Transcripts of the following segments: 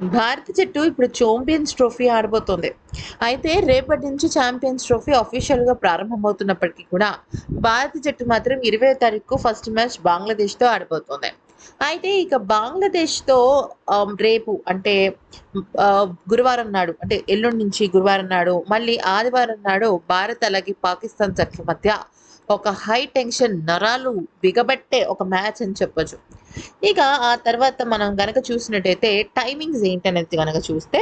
భారత జట్టు ఇప్పుడు చాంపియన్స్ ట్రోఫీ ఆడబోతోంది. అయితే రేపటి నుంచి ఛాంపియన్స్ ట్రోఫీ అఫీషియల్గా ప్రారంభమవుతున్నప్పటికీ కూడా భారత జట్టు మాత్రం ఇరవై తారీఖు ఫస్ట్ మ్యాచ్ బంగ్లాదేశ్తో ఆడబోతోంది. అయితే ఇక బంగ్లాదేశ్తో రేపు అంటే గురువారం నాడు అంటే ఎల్లుండి నుంచి గురువారం నాడు మళ్ళీ ఆదివారం నాడు భారత్ అలాగే పాకిస్తాన్ జట్ల మధ్య ఒక హై టెన్షన్ నరాలు బిగబట్టే ఒక మ్యాచ్ అని చెప్పొచ్చు. ఇక ఆ తర్వాత మనం గనక చూసినట్టయితే టైమింగ్స్ ఏంటనేది గనక చూస్తే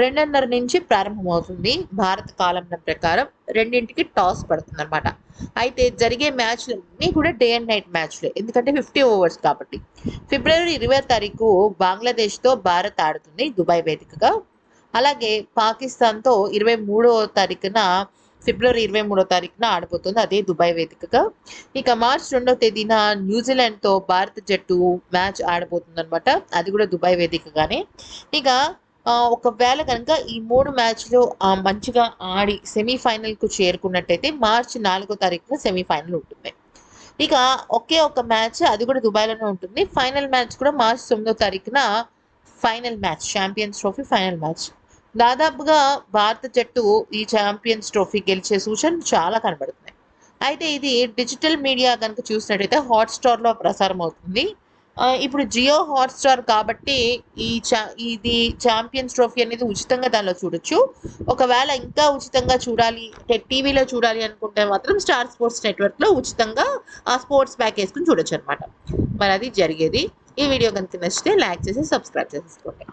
రెండున్నర నుంచి ప్రారంభమవుతుంది భారత కాలం ప్రకారం. రెండింటికి టాస్ పడుతుంది అనమాట అయితే జరిగే మ్యాచ్లు అన్నీ కూడా డే అండ్ నైట్ మ్యాచ్లే. ఎందుకంటే ఫిఫ్టీ ఓవర్స్ కాబట్టి. ఫిబ్రవరి ఇరవై తారీఖు బంగ్లాదేశ్తో భారత్ ఆడుతుంది దుబాయ్ వేదికగా. అలాగే పాకిస్తాన్తో ఇరవై మూడో తారీఖున ఫిబ్రవరి ఇరవై మూడో తారీఖున ఆడబోతుంది అదే దుబాయ్ వేదికగా. ఇక మార్చ్ రెండవ తేదీన న్యూజిలాండ్తో భారత జట్టు మ్యాచ్ ఆడబోతుంది అనమాట అది కూడా దుబాయ్ వేదికగానే. ఇక ఒకవేళ కనుక ఈ మూడు మ్యాచ్లు మంచిగా ఆడి సెమీఫైనల్కు చేరుకున్నట్టయితే మార్చి నాలుగో తారీఖున సెమీఫైనల్ ఉంటుంది. ఇక ఒకే ఒక మ్యాచ్ అది కూడా దుబాయ్లోనే ఉంటుంది. ఫైనల్ మ్యాచ్ కూడా మార్చి తొమ్మిదో తారీఖున final match champions trophy final match. దాదాపుగా భారత జట్టు ఈ ఛాంపియన్స్ ట్రోఫీ గెలిచే సూచనలు చాలా కనబడుతున్నాయి. అయితే ఇది డిజిటల్ మీడియా కనుక చూసినట్టయితే హాట్స్టార్లో ప్రసారం అవుతుంది ఇప్పుడు జియో హాట్స్టార్ కాబట్టి ఈ చా ఇది ఛాంపియన్స్ ట్రోఫీ అనేది ఉచితంగా దానిలో చూడొచ్చు. ఒకవేళ ఇంకా ఉచితంగా చూడాలి అంటే టీవీలో చూడాలి అనుకుంటే మాత్రం స్టార్ స్పోర్ట్స్ నెట్వర్క్లో ఉచితంగా ఆ స్పోర్ట్స్ ప్యాక్ వేసుకుని చూడొచ్చు అనమాట మరి అది జరిగేది. ఈ వీడియో కనుక నచ్చితే లైక్ చేసి సబ్స్క్రైబ్ చేసేసుకోండి.